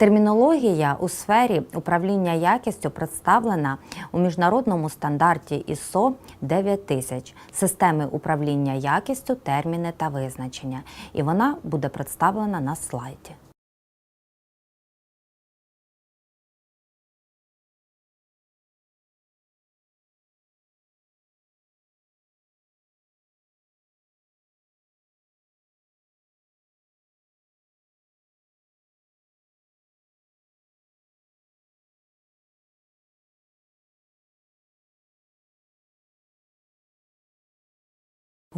Термінологія у сфері управління якістю представлена у міжнародному стандарті ISO 9000 системи управління якістю, терміни та визначення. І вона буде представлена на слайді.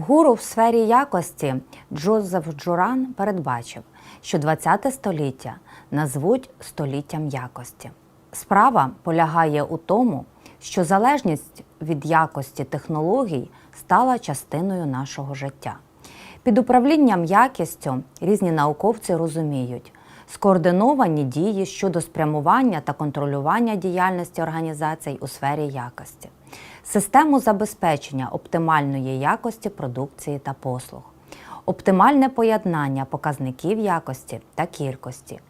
Гуру в сфері якості Джозеф Джуран передбачив, що ХХ століття назвуть століттям якості. Справа полягає у тому, що залежність від якості технологій стала частиною нашого життя. Під управлінням якістю різні науковці розуміють скоординовані дії щодо спрямування та контролювання діяльності організацій у сфері якості, систему забезпечення оптимальної якості продукції та послуг, оптимальне поєднання показників якості та кількості,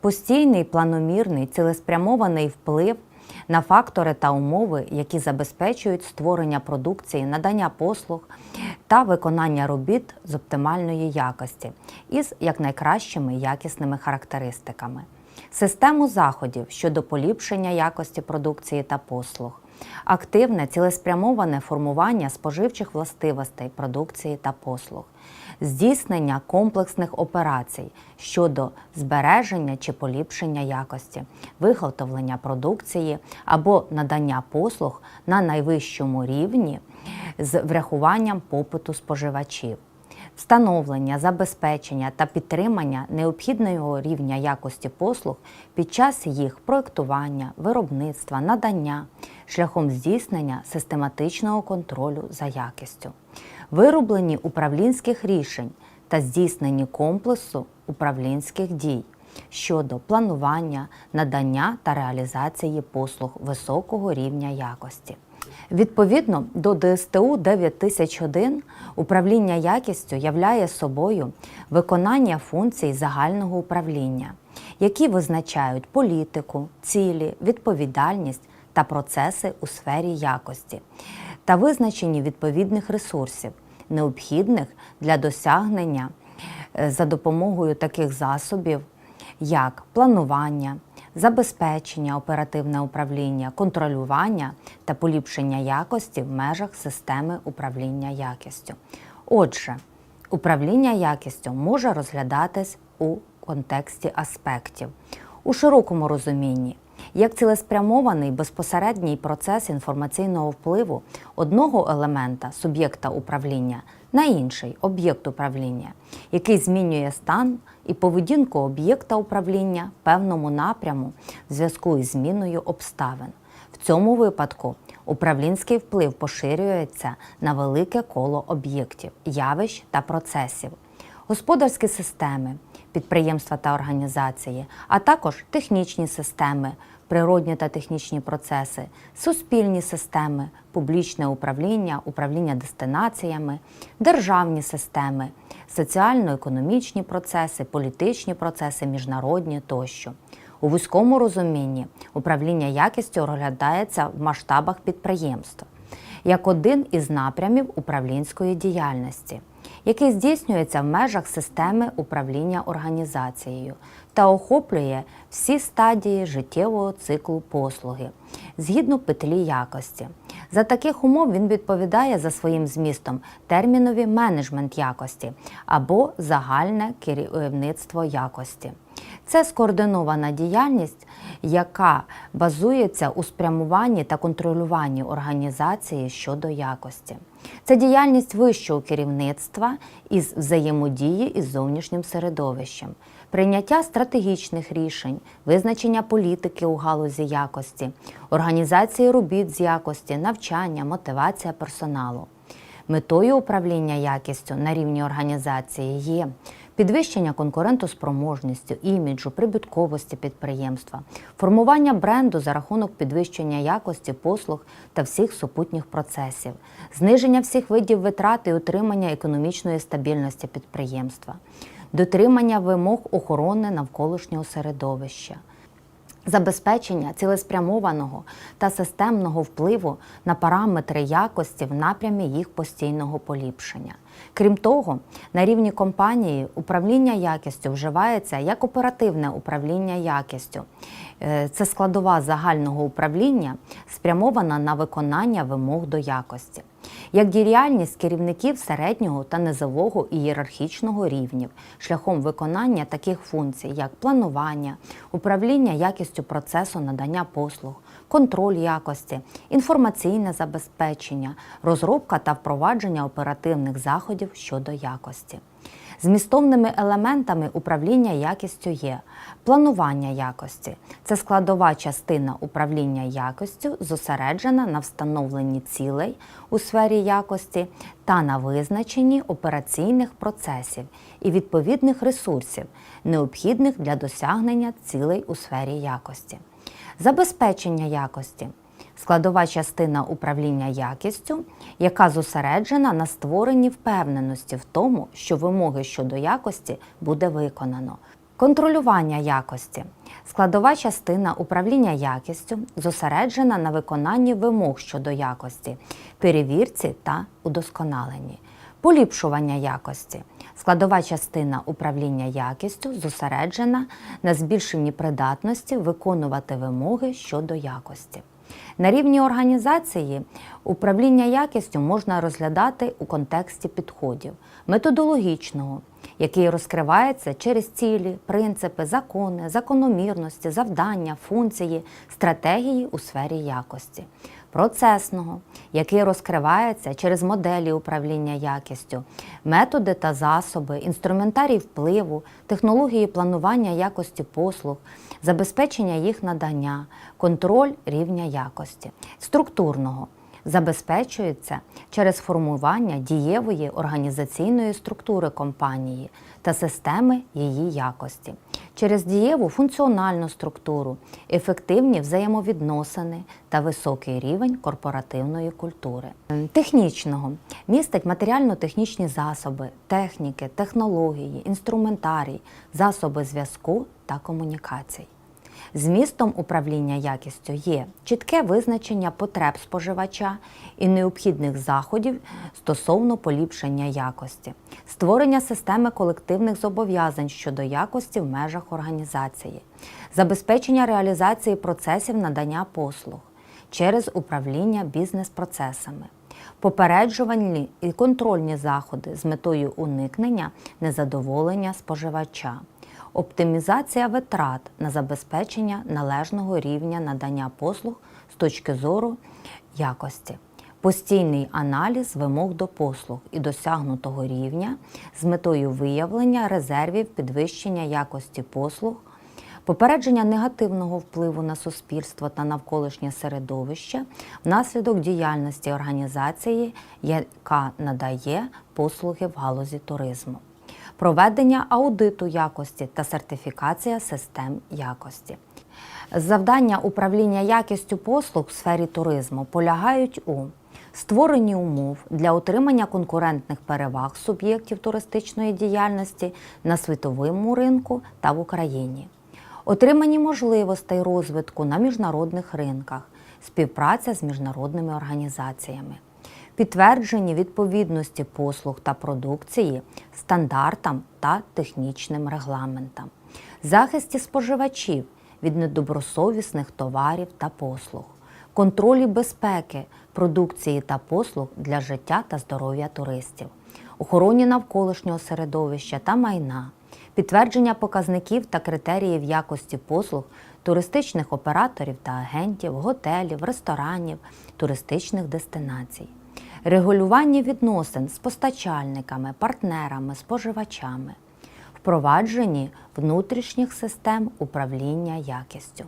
постійний планомірний цілеспрямований вплив на фактори та умови, які забезпечують створення продукції, надання послуг та виконання робіт з оптимальної якості із якнайкращими якісними характеристиками, систему заходів щодо поліпшення якості продукції та послуг, активне цілеспрямоване формування споживчих властивостей продукції та послуг. Здійснення комплексних операцій щодо збереження чи поліпшення якості, виготовлення продукції або надання послуг на найвищому рівні з врахуванням попиту споживачів, встановлення, забезпечення та підтримання необхідного рівня якості послуг під час їх проектування, виробництва, надання шляхом здійснення систематичного контролю за якістю, вироблені управлінських рішень та здійсненні комплексу управлінських дій щодо планування, надання та реалізації послуг високого рівня якості. Відповідно до ДСТУ 9001 управління якістю являє собою виконання функцій загального управління, які визначають політику, цілі, відповідальність та процеси у сфері якості та визначені відповідних ресурсів, необхідних для досягнення е, за допомогою таких засобів, як планування, забезпечення, оперативне управління, контролювання та поліпшення якості в межах системи управління якістю. Отже, управління якістю може розглядатись у контексті аспектів у широкому розумінні. Як цілеспрямований безпосередній процес інформаційного впливу одного елемента суб'єкта управління на інший об'єкт управління, який змінює стан і поведінку об'єкта управління певному напряму в зв'язку із зміною обставин. В цьому випадку управлінський вплив поширюється на велике коло об'єктів, явищ та процесів, господарські системи, підприємства та організації, а також технічні системи, природні та технічні процеси, суспільні системи, публічне управління, управління дестинаціями, державні системи, соціально-економічні процеси, політичні процеси, міжнародні тощо. У вузькому розумінні управління якістю розглядається в масштабах підприємства як один із напрямів управлінської діяльності, який здійснюється в межах системи управління організацією та охоплює всі стадії життєвого циклу послуги згідно петлі якості. За таких умов він відповідає за своїм змістом термінові менеджмент якості або загальне керівництво якості. Це скоординована діяльність, яка базується у спрямуванні та контролюванні організації щодо якості. Це діяльність вищого керівництва із взаємодії із зовнішнім середовищем, прийняття стратегічних рішень, визначення політики у галузі якості, організації робіт з якості, навчання, мотивація персоналу. Метою управління якістю на рівні організації є підвищення конкурентоспроможності, іміджу, прибутковості підприємства, формування бренду за рахунок підвищення якості послуг та всіх супутніх процесів, зниження всіх видів витрат і утримання економічної стабільності підприємства, дотримання вимог охорони навколишнього середовища забезпечення цілеспрямованого та системного впливу на параметри якості в напрямі їх постійного поліпшення. Крім того, на рівні компанії управління якістю вживається як оперативне управління якістю. Е, Це складова загального управління, спрямована на виконання вимог до якості як діяльність керівників середнього та низового ієрархічного рівнів шляхом виконання таких функцій, як планування, управління якістю процесу надання послуг, контроль якості, інформаційне забезпечення, розробка та впровадження оперативних заходів щодо якості. Змістовними елементами управління якістю є планування якості. Це складова частина управління якістю, зосереджена на встановленні цілей у сфері якості та на визначенні операційних процесів і відповідних ресурсів, необхідних для досягнення цілей у сфері якості. Забезпечення якості складова частина управління якістю, яка зосереджена на створенні впевненості в тому, що вимоги щодо якості буде виконано. Контролювання якості складова частина управління якістю зосереджена на виконанні вимог щодо якості, перевірці та удосконаленні. Поліпшування якості складова частина управління якістю зосереджена на збільшенні придатності виконувати вимоги щодо якості. На рівні організації управління якістю можна розглядати у контексті підходів методологічного, який розкривається через цілі, принципи, закони, закономірності, завдання, функції, стратегії у сфері якості, процесного, який розкривається через моделі управління якістю, методи та засоби, інструментарій впливу, технології планування якості послуг, забезпечення їх надання, контроль рівня якості, структурного. Забезпечується через формування дієвої організаційної структури компанії та системи її якості, через дієву функціональну структуру, ефективні взаємовідносини та високий рівень корпоративної культури. Технічного містить матеріально-технічні засоби, техніки, технології, інструментарій, засоби зв'язку та комунікацій. Змістом управління якістю є чітке визначення потреб споживача і необхідних заходів стосовно поліпшення якості, створення системи колективних зобов'язань щодо якості в межах організації, забезпечення реалізації процесів надання послуг через управління бізнес-процесами. Попереджувальні і контрольні заходи з метою уникнення незадоволення споживача, оптимізація витрат на забезпечення належного рівня надання послуг з точки зору якості, постійний аналіз вимог до послуг і досягнутого рівня з метою виявлення резервів підвищення якості послуг. Попередження негативного впливу на суспільство та навколишнє середовище внаслідок діяльності організації, яка надає послуги в галузі туризму, проведення аудиту якості та сертифікація систем якості. Завдання управління якістю послуг в сфері туризму полягають у створенні умов для отримання конкурентних переваг суб'єктів туристичної діяльності на світовому ринку та в Україні отримані можливостей розвитку на міжнародних ринках, співпраця з міжнародними організаціями, підтверджені відповідності послуг та продукції стандартам та технічним регламентам, захисті споживачів від недобросовісних товарів та послуг, контролі безпеки продукції та послуг для життя та здоров'я туристів, охороні навколишнього середовища та майна. Підтвердження показників та критеріїв якості послуг туристичних операторів та агентів, готелів, ресторанів, туристичних дестинацій, регулювання відносин з постачальниками, партнерами, споживачами, впровадженні внутрішніх систем управління якістю.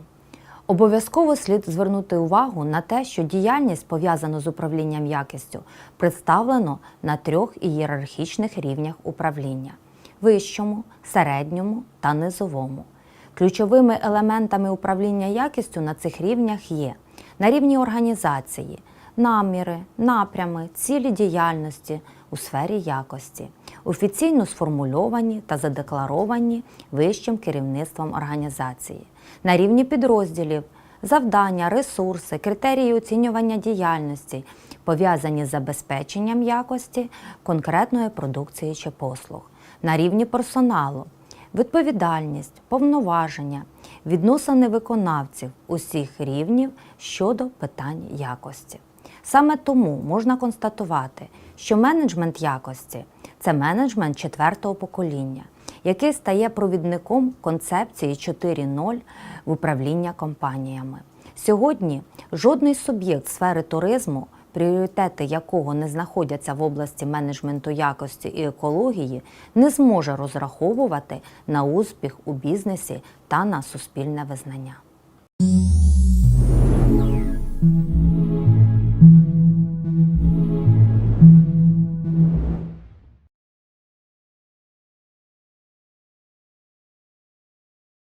Обов'язково слід звернути увагу на те, що діяльність, пов'язана з управлінням якістю, представлено на трьох ієрархічних рівнях управління вищому, середньому та низовому. Ключовими елементами управління якістю на цих рівнях є на рівні організації, наміри, напрями, цілі діяльності у сфері якості, офіційно сформульовані та задекларовані вищим керівництвом організації, на рівні підрозділів, завдання, ресурси, критерії оцінювання діяльності, пов'язані з забезпеченням якості конкретної продукції чи послуг, на рівні персоналу, відповідальність, повноваження, відносини виконавців усіх рівнів щодо питань якості. Саме тому можна констатувати, що менеджмент якості це менеджмент четвертого покоління, який стає провідником концепції 4.0 в управління компаніями. Сьогодні жодний суб'єкт сфери туризму, пріоритети якого не знаходяться в області менеджменту якості і екології, не зможе розраховувати на успіх у бізнесі та на суспільне визнання.